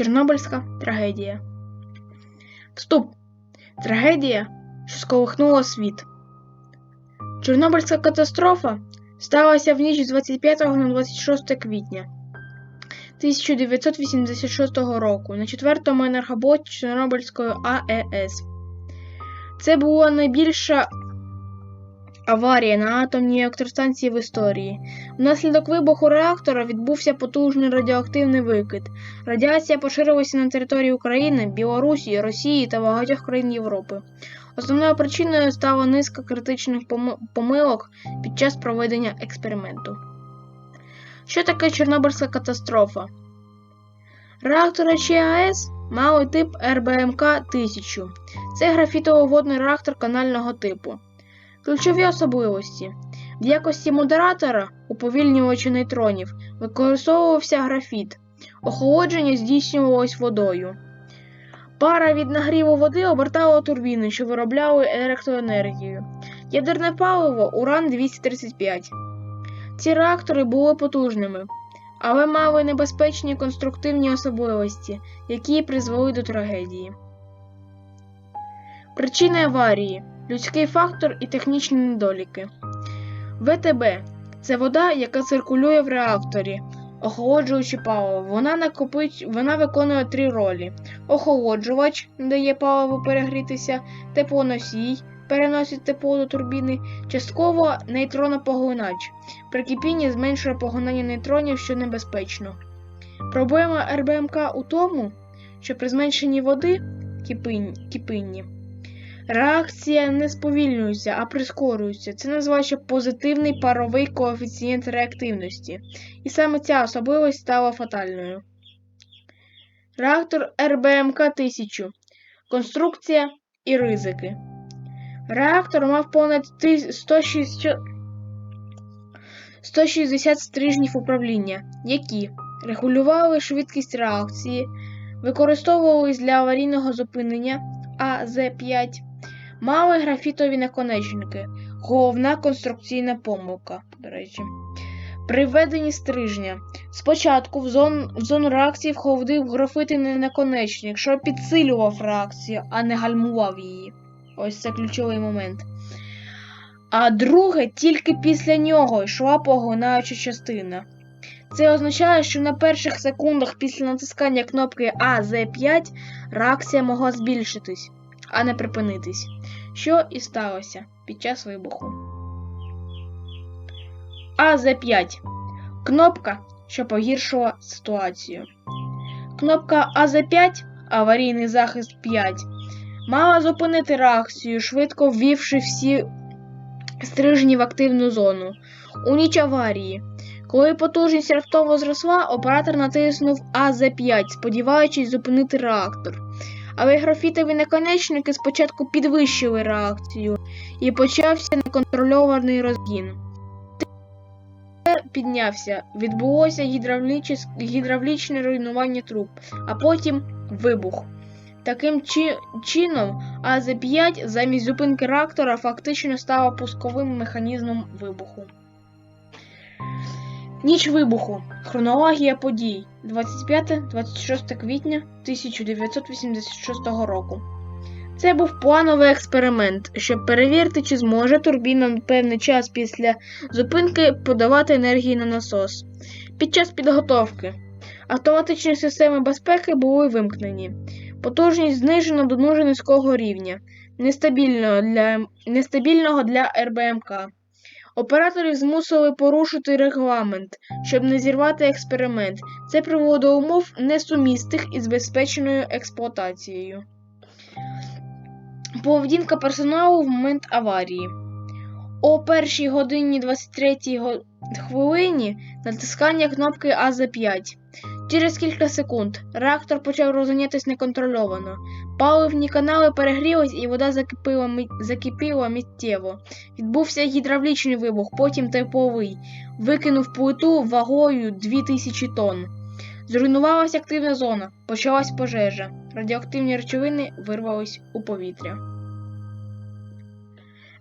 Чорнобильська трагедія. Вступ. Трагедія, що сколихнула світ. Чорнобильська катастрофа сталася в ніч з 25 на 26 квітня 1986 року на четвертому енергоблоці Чорнобильської АЕС. Це була найбільша аварія на атомній електростанції в історії. Внаслідок вибуху реактора відбувся потужний радіоактивний викид. Радіація поширилася на території України, Білорусі, Росії та багатьох країн Європи. Основною причиною стала низка критичних помилок під час проведення експерименту. Що таке Чорнобильська катастрофа? Реактори ЧАЕС мали тип РБМК 1000. Це графітово-водний реактор канального типу. Ключові особливості. В якості модератора уповільнювача нейтронів використовувався графіт. Охолодження здійснювалось водою. Пара від нагріву води обертала турбіни, що виробляли електроенергію. Ядерне паливо уран 235. Ці реактори були потужними, але мали небезпечні конструктивні особливості, які призвели до трагедії. Причини аварії людський фактор і технічні недоліки. ВТБ це вода, яка циркулює в реакторі, охолоджуючи паливо. Вона накопить, вона виконує три ролі: охолоджувач дає паливу перегрітися, теплоносій переносить тепло до турбіни, частково нейтронопоглинач. При кипінні зменшує поглинання нейтронів, що небезпечно. Проблема РБМК у тому, що при зменшенні води кипінні Реакція не сповільнюється, а прискорюється. Це називається позитивний паровий коефіцієнт реактивності. І саме ця особливість стала фатальною. Реактор РБМК 1000. Конструкція і ризики. Реактор мав понад 160 160 стрижнів управління, які регулювали швидкість реакції, використовувались для аварійного зупинення АЗ-5, мали графітові наконечники, головна конструкційна помилка, до речі. При введенні стрижня. Спочатку в зону, в зону реакції входив графитний наконечник, що підсилював реакцію, а не гальмував її. Ось це ключовий момент. А друге, тільки після нього йшла поглинаюча частина. Це означає, що на перших секундах після натискання кнопки АЗ5 реакція могла збільшитись, а не припинитись, що і сталося під час вибуху. АЗ5 кнопка, що погіршила ситуацію. Кнопка АЗ5 аварійний захист 5 мала зупинити реакцію, швидко ввівши всі стрижні в активну зону. У ніч аварії. Коли потужність раптово зросла, оператор натиснув АЗ5, сподіваючись зупинити реактор. Але графітові наконечники спочатку підвищили реакцію і почався неконтрольований розгін. Піднявся, відбулося гідравлічес- гідравлічне руйнування труб, а потім вибух. Таким чи- чином, АЗ-5 замість зупинки реактора фактично стала пусковим механізмом вибуху. Ніч вибуху. Хронологія подій 25-26 квітня 1986 року. Це був плановий експеримент, щоб перевірити, чи зможе турбіна на певний час після зупинки подавати енергію на насос. Під час підготовки автоматичні системи безпеки були вимкнені. Потужність знижено до дуже низького рівня, нестабільного для, нестабільного для РБМК. Операторів змусили порушити регламент, щоб не зірвати експеримент. Це привело до умов несумісних із безпечною експлуатацією. Поведінка персоналу в момент аварії. О першій годині 23 хвилині натискання кнопки АЗ5. Через кілька секунд реактор почав розганятись неконтрольовано. Паливні канали перегрілись і вода закипіла, закипіла миттєво. Відбувся гідравлічний вибух, потім тепловий. Викинув плиту вагою 2000 тонн. Зруйнувалася активна зона, почалась пожежа. Радіоактивні речовини вирвались у повітря.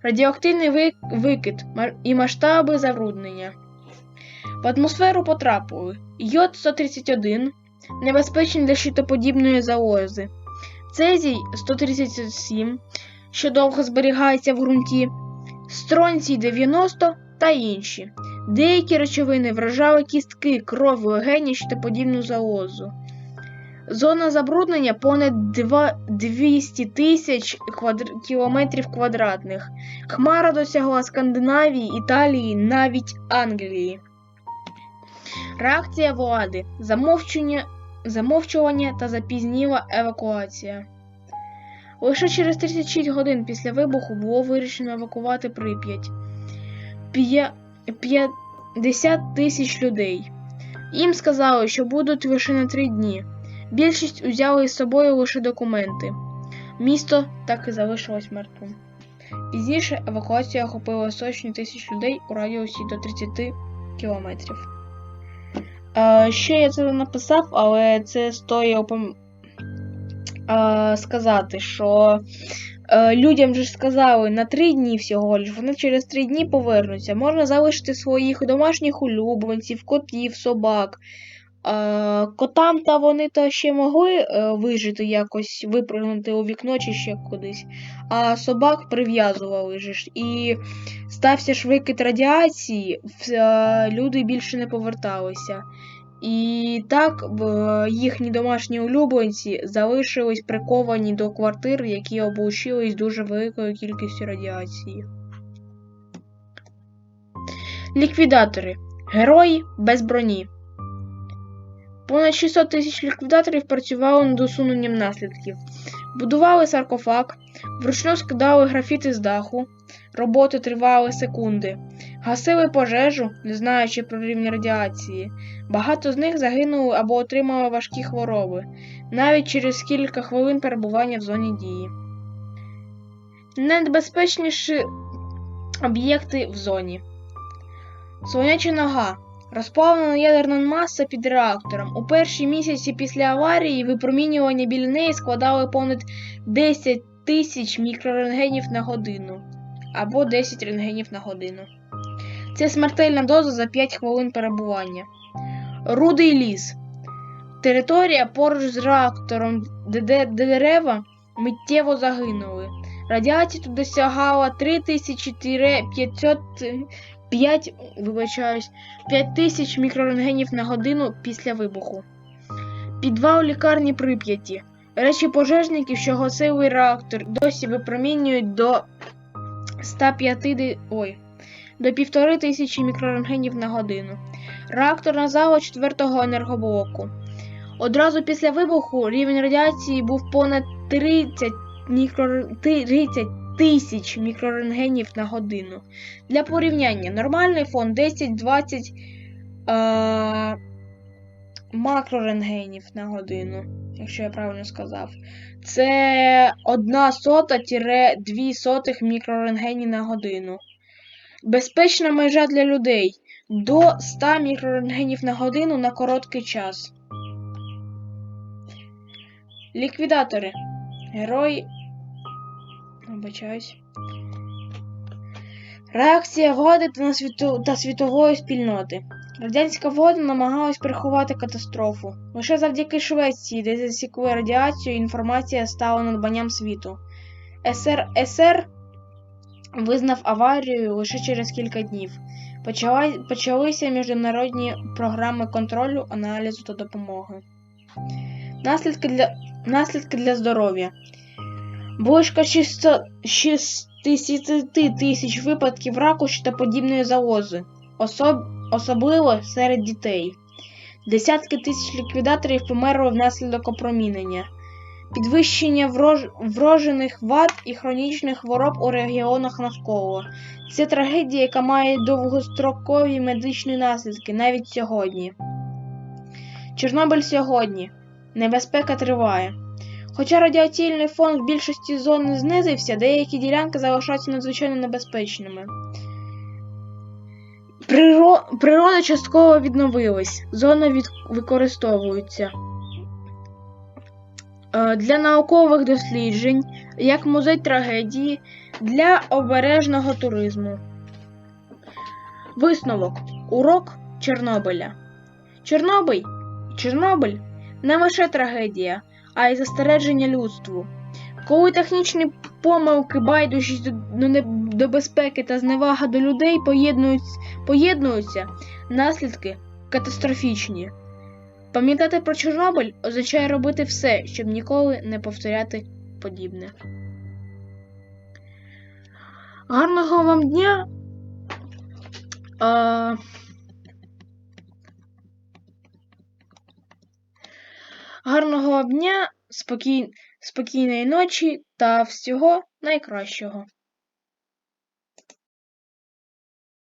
Радіоактивний викид і масштаби забруднення. В атмосферу потрапили йод 131, небезпечні для щитоподібної залози. Цезій 137, що довго зберігається в ґрунті, стронцій 90 та інші. Деякі речовини вражали кістки, кров, легені, щитоподібну залозу. Зона забруднення понад 200 тисяч квадр... кілометрів квадратних. Хмара досягла Скандинавії, Італії, навіть Англії. Реакція влади, замовчування, замовчування та запізніла евакуація. Лише через 36 годин після вибуху було вирішено евакувати Прип'ять. 50 тисяч людей. Їм сказали, що будуть лише на три дні. Більшість узяли із собою лише документи. Місто так і залишилось мертвим. Пізніше евакуація охопила сотні тисяч людей у радіусі до 30 кілометрів. Ще я це написав, але це стоїть опом... е, сказати, що е, людям же сказали на три дні всього лиш, вони через три дні повернуться. Можна залишити своїх домашніх улюбленців, котів, собак. Е, котам та вони то ще могли е, вижити якось, випрыгнути у вікно чи ще кудись, а собак прив'язували ж. І стався ж викид радіації, е, люди більше не поверталися. І так їхні домашні улюбленці залишились приковані до квартир, які облучились дуже великою кількістю радіації. Ліквідатори. Герої без броні. Понад 600 тисяч ліквідаторів працювали над усуненням наслідків. Будували саркофаг, вручну скидали графіти з даху. Роботи тривали секунди. Гасили пожежу, не знаючи про рівень радіації. Багато з них загинули або отримали важкі хвороби, навіть через кілька хвилин перебування в зоні дії. Найнебезпечніші об'єкти в зоні. Соняча нога. Розплавлена ядерна маса під реактором. У перші місяці після аварії випромінювання біля неї складали понад 10 тисяч мікрорентгенів на годину або 10 рентгенів на годину. Це смертельна доза за 5 хвилин перебування. Рудий ліс. Територія поруч з реактором, де, де, де дерева миттєво загинули. Радіація тут досягала 3000-500 5, вибачаюсь, 5000 мікрорентгенів на годину після вибуху. Підвал лікарні Прип'яті. Речі пожежників, що гасили реактор, досі випромінюють до 150, ой, до 1500 мікрорентгенів на годину. Реакторна зала 4-го енергоблоку. Одразу після вибуху рівень радіації був понад 30 мікро... 30 тисяч мікрорентгенів на годину. Для порівняння, нормальний фон 10-20 е- макрорентгенів на годину, якщо я правильно сказав. Це 1 сота-2 сотих мікрорентгенів на годину. Безпечна межа для людей до 100 мікрорентгенів на годину на короткий час. Ліквідатори. Герої. Вибачаюсь. Реакція влади та, світу... та світової спільноти. Радянська влада намагалась приховати катастрофу. Лише завдяки Швеції, де засікли радіацію, інформація стала надбанням світу. СРСР визнав аварію лише через кілька днів. Почала... Почалися міжнародні програми контролю, аналізу та допомоги. Наслідки для, Наслідки для здоров'я. Близько 600 60 тисяч випадків раку та подібної залози, особ... особливо серед дітей. Десятки тисяч ліквідаторів померли внаслідок опромінення, підвищення врож... врожених вад і хронічних хвороб у регіонах навколо. Це трагедія, яка має довгострокові медичні наслідки навіть сьогодні. Чорнобиль сьогодні. Небезпека триває. Хоча радіаційний фон в більшості зон знизився, деякі ділянки залишаються надзвичайно небезпечними. Приро... Природа частково відновилась, зони від... використовуються е, для наукових досліджень, як музей трагедії, для обережного туризму. Висновок. Урок Чорнобиля. Чорнобиль. Чорнобиль не лише трагедія, а й застереження людству. Коли технічні помилки, байдужість до, до, безпеки та зневага до людей поєднуються, поєднуються, наслідки катастрофічні. Пам'ятати про Чорнобиль означає робити все, щоб ніколи не повторяти подібне. Гарного вам дня! А... Гарного дня, спокій... спокійної ночі та всього найкращого.